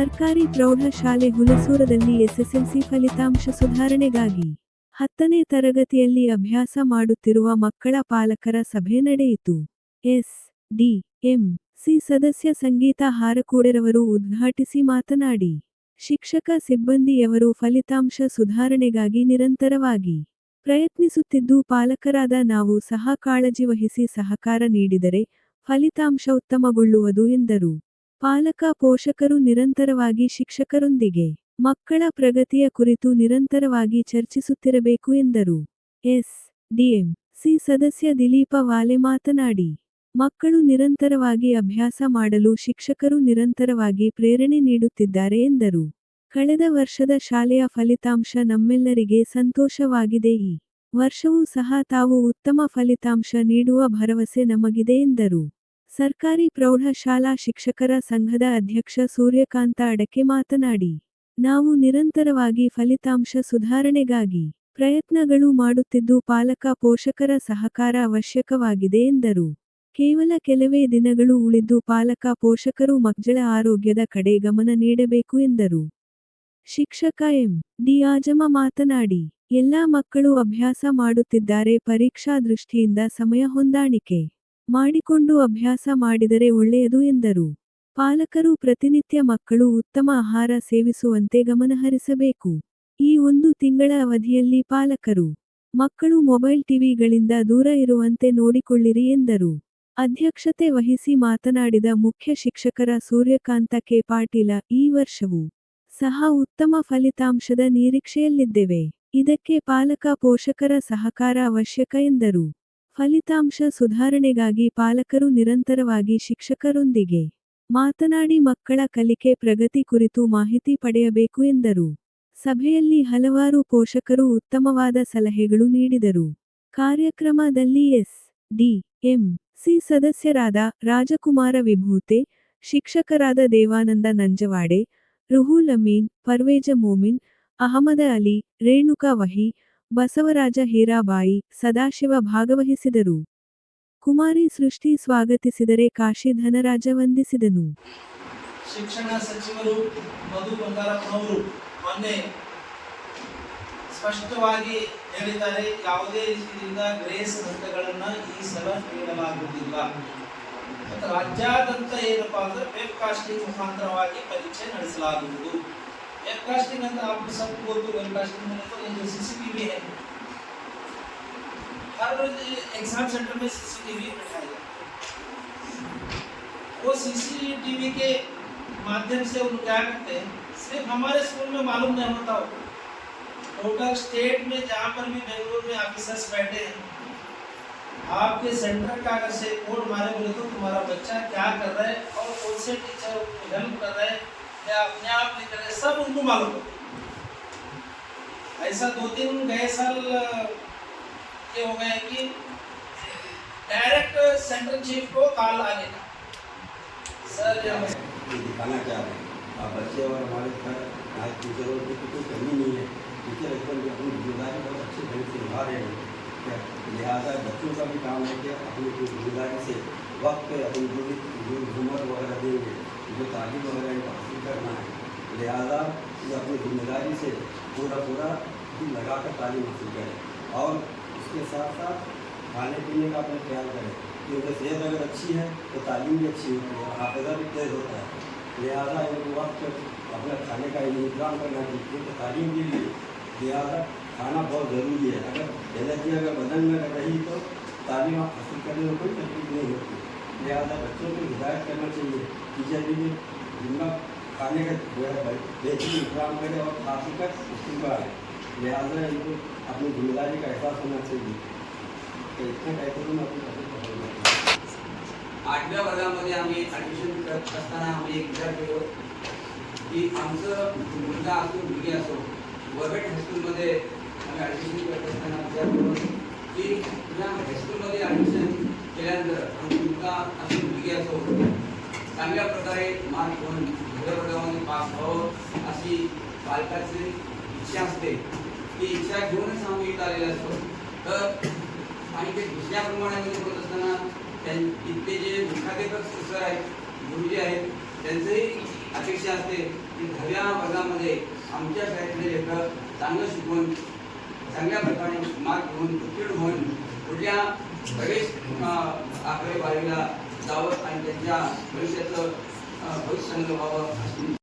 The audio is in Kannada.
ಸರ್ಕಾರಿ ಪ್ರೌಢಶಾಲೆ ಹುಲಸೂರದಲ್ಲಿ ಎಸ್ಎಸ್ಎಲ್ಸಿ ಫಲಿತಾಂಶ ಸುಧಾರಣೆಗಾಗಿ ಹತ್ತನೇ ತರಗತಿಯಲ್ಲಿ ಅಭ್ಯಾಸ ಮಾಡುತ್ತಿರುವ ಮಕ್ಕಳ ಪಾಲಕರ ಸಭೆ ನಡೆಯಿತು. ಎಸ್ ಡಿ ಎಂ ಸಿ ಸದಸ್ಯ ಸಂಗೀತ ಹಾರಕೂಡೆರವರು ಉದ್ಘಾಟಿಸಿ ಮಾತನಾಡಿ, ಶಿಕ್ಷಕ ಸಿಬ್ಬಂದಿಯವರು ಫಲಿತಾಂಶ ಸುಧಾರಣೆಗಾಗಿ ನಿರಂತರವಾಗಿ ಪ್ರಯತ್ನಿಸುತ್ತಿದ್ದು ಪಾಲಕರಾದ ನಾವು ಸಹ ಕಾಳಜಿ ವಹಿಸಿ ಸಹಕಾರ ನೀಡಿದರೆ ಫಲಿತಾಂಶ ಉತ್ತಮಗೊಳ್ಳುವುದು ಎಂದರು. ಪಾಲಕ ಪೋಷಕರು ನಿರಂತರವಾಗಿ ಶಿಕ್ಷಕರೊಂದಿಗೆ ಮಕ್ಕಳ ಪ್ರಗತಿಯ ಕುರಿತು ನಿರಂತರವಾಗಿ ಚರ್ಚಿಸುತ್ತಿರಬೇಕು ಎಂದರು. ಎಸ್. DM C. ಸದಸ್ಯ ದಿಲೀಪ ವಾಲೆ ಮಾತನಾಡಿ, ಮಕ್ಕಳು ನಿರಂತರವಾಗಿ ಅಭ್ಯಾಸ ಮಾಡಲು ಶಿಕ್ಷಕರು ನಿರಂತರವಾಗಿ ಪ್ರೇರಣೆ ನೀಡುತ್ತಿದ್ದಾರೆ ಎಂದರು. ಕಳೆದ ವರ್ಷದ ಶಾಲೆಯ ಫಲಿತಾಂಶ ನಮ್ಮೆಲ್ಲರಿಗೆ ಸಂತೋಷವಾಗಿದೆ. ಈ ವರ್ಷವೂ ಸಹ ತಾವು ಉತ್ತಮ ಫಲಿತಾಂಶ ನೀಡುವ ಭರವಸೆ ನಮಗಿದೆ ಎಂದರು. ಸರ್ಕಾರಿ ಪ್ರೌಢಶಾಲಾ ಶಿಕ್ಷಕರ ಸಂಘದ ಅಧ್ಯಕ್ಷ ಸೂರ್ಯಕಾಂತ ಅಡಕೆ ಮಾತನಾಡಿ, ನಾವು ನಿರಂತರವಾಗಿ ಫಲಿತಾಂಶ ಸುಧಾರಣೆಗಾಗಿ ಪ್ರಯತ್ನಗಳು ಮಾಡುತ್ತಿದ್ದು ಪಾಲಕ, ಪೋಷಕರ ಸಹಕಾರ ಅವಶ್ಯಕವಾಗಿದೆ ಎಂದರು. ಕೇವಲ ಕೆಲವೇ ದಿನಗಳು ಉಳಿದು ಪಾಲಕ, ಪೋಷಕರು ಮಕ್ಕಳ ಆರೋಗ್ಯದ ಕಡೆ ಗಮನ ನೀಡಬೇಕು ಎಂದರು. ಶಿಕ್ಷಕ ಎಂ. ಡಿ. ಆಜಮ ಮಾತನಾಡಿ, ಎಲ್ಲಾ ಮಕ್ಕಳು ಅಭ್ಯಾಸ ಮಾಡುತ್ತಿದ್ದಾರೆ, ಪರೀಕ್ಷಾ ದೃಷ್ಟಿಯಿಂದ ಸಮಯ ಹೊಂದಾಣಿಕೆ ಮಾಡಿಕೊಂಡು ಅಭ್ಯಾಸ ಮಾಡಿದರೆ ಒಳ್ಳೆಯದು ಎಂದರು. ಪಾಲಕರು ಪ್ರತಿನಿತ್ಯ ಮಕ್ಕಳು ಉತ್ತಮ ಆಹಾರ ಸೇವಿಸುವಂತೆ ಗಮನಹರಿಸಬೇಕು. ಈ ಒಂದು ತಿಂಗಳ ಅವಧಿಯಲ್ಲಿ ಪಾಲಕರು, ಮಕ್ಕಳು ಮೊಬೈಲ್ ಟಿವಿಗಳಿಂದ ದೂರ ಇರುವಂತೆ ನೋಡಿಕೊಳ್ಳಿರಿ ಎಂದರು. ಅಧ್ಯಕ್ಷತೆ ವಹಿಸಿ ಮಾತನಾಡಿದ ಮುಖ್ಯ ಶಿಕ್ಷಕರ ಸೂರ್ಯಕಾಂತ ಕೆ. ಪಾಟೀಲ, ಈ ವರ್ಷವೂ ಸಹ ಉತ್ತಮ ಫಲಿತಾಂಶದ ನಿರೀಕ್ಷೆಯಲ್ಲಿದ್ದೇವೆ. ಇದಕ್ಕೆ ಪಾಲಕ ಪೋಷಕರ ಸಹಕಾರ ಅವಶ್ಯಕ ಎಂದರು. ಫಲಿತಾಂಶ ಸುಧಾರಣೆಗಾಗಿ ಪಾಲಕರು ನಿರಂತರವಾಗಿ ಶಿಕ್ಷಕರೊಂದಿಗೆ ಮಾತನಾಡಿ ಮಕ್ಕಳ ಕಲಿಕೆ ಪ್ರಗತಿ ಕುರಿತು ಮಾಹಿತಿ ಪಡೆಯಬೇಕು ಎಂದರು. ಸಭೆಯಲ್ಲಿ ಹಲವಾರು ಪೋಷಕರು ಉತ್ತಮವಾದ ಸಲಹೆಗಳು ನೀಡಿದರು. ಕಾರ್ಯಕ್ರಮದಲ್ಲಿ ಎಸ್. ಡಿ. ಎಂ. ಸಿ. ಸದಸ್ಯರಾದ ರಾಜಕುಮಾರ ವಿಭೂತೆ, ಶಿಕ್ಷಕರಾದ ದೇವಾನಂದ ನಂಜವಾಡೆ ರುಹುಲ್ ಅಮೀನ್ ಪರ್ವೇಜ ಮೋಮಿನ್, ಅಹಮದ ಅಲಿ, ರೇಣುಕಾ ವಹಿ ಬಸವರಾಜ ಹೀರಾಬಾಯಿ ಸದಾಶಿವ ಭಾಗವಹಿಸಿದರು. ಕುಮಾರಿ ಸೃಷ್ಟಿ ಸ್ವಾಗತಿಸಿದರೆ ಕಾಶಿ ಧನರಾಜ ವಂದಿಸಿದನು. ಶಿಕ್ಷಣ ಸಚಿವರು ಮಧು ಬಂಗಾರಪ್ಪನವರು ಮೊನ್ನೆ ಸ್ಪಷ್ಟವಾಗಿ ಹೇಳಿದ್ದಾರೆ, ಯಾವುದೇ ರೀತಿಯಿಂದ ಗ್ರೇಸ್ ಹಂತಗಳನ್ನು ಈ ಸಲ ನೀಡಲಾಗುವುದಿಲ್ಲ. ರಾಜ್ಯಾದ್ಯಂತ ಏನಪ್ಪಾ ಅಂದ್ರೆ ವೆಬ್ ಕಾಸ್ಟಿಂಗ್ ಮುಖಾಂತರವಾಗಿ ಪರೀಕ್ಷೆ ನಡೆಸಲಾಗುವುದು. एयर ब्लास्टिंग तो आप सबको तो बोलते हो एयर ब्लास्टिंग होने ये सीसीटीवी है। हर एग्ज़ाम सेंटर में सीसीटीवी बैठाया जाता वो सीसीटीवी के माध्यम से उन क्या करते हैं, सिर्फ़ हमारे स्कूल में मालूम नहीं होता हो टोटल स्टेट में जहाँ पर भी बेंगलोर में ऑफिसर्स बैठे हैं, आपके सेंटर का अगर से कोड मारे बोले तो तुम्हारा बच्चा क्या कर रहा है और कौन से टीचर हेल्प कर रहा है अपने आप हैं सब उनको मालूम ऐसा दो तीन गए साल ये हो गए कि डायरेक्ट सेंटर चीफ को कॉल आने का सर दिखाना रहे हैं। आप बच्चे और हमारे घर, आज टीचरों की तो कोई कमी नहीं है। टीचर एकदम अपनी ज़िम्मेदारी बहुत अच्छे ढंग से निभा रहे हैं। क्या लिहाजा बच्चों का भी काम है कि अपनी पूरी ज़िम्मेदारी से वक्त पे अपनी जो भी जो होमवर्क वगैरह देंगे, जो तालीम वगैरह इनको हासिल करना है लिहाजा ये अपनी ज़िम्मेदारी से पूरा पूरा दिल लगाकर तालीम हासिल करें। और उसके साथ साथ खाने पीने का अपना ख्याल करें। क्योंकि सेहत अगर अच्छी है तो तालीम भी अच्छी होती है हाफिजा भी तेज होता है। लिहाजा एक वक्त अपना खाने का इंतज़ाम करना चाहिए क्योंकि तालीम के लिए लिहाजा खाना बहुत ज़रूरी है। अगर एनर्जी अगर बदन में रही तो तालीम आप हासिल करने में कोई तकलीफ़ नहीं होती। लिहाजा बच्चों को हिदायत करना चाहिए। टीचर भी जितना खाने का जो है बेहतरीन इंतजाम करें और खा का इस्तीफा है लिहाजा इनको अपनी जिम्मेदारी का एहसास होना चाहिए तो इतना कहते हुए मैं अपनी आठव्या वर्गामध्ये आम्ही ॲडमिशन करत असताना आम्ही एक विचार केलो की आमचं मुलगा असो मुलगी असो गव्हर्मेंट हायस्कूलमध्ये आम्ही ॲडमिशन करत असताना विचार केलो की या हायस्कूलमध्ये ॲडमिशन केल्यानंतर आमचा मुलगा असो मुलगी असो चांगल्या प्रकारे मार्क घेऊन भल्या पास व्हावं अशी पालकाची इच्छा असते. ती इच्छा घेऊनच आम्ही इथं आलेला असतो. तर आणि ते दुसऱ्या प्रमाणामध्ये बोलत असताना त्यां- तिथले जे मुख्याध्यापक सर आहेत गुरुजी आहेत त्यांचंही अपेक्षा असते की दहाव्या वर्गामध्ये आमच्या शाळेतले लेखक चांगलं शिकवून चांगल्या प्रकारे मार्क घेऊन उत्तीर्ण होऊन पुढल्या प्रवेश अं, जावं आणि त्यांच्या भविष्याचं 啊维持那个的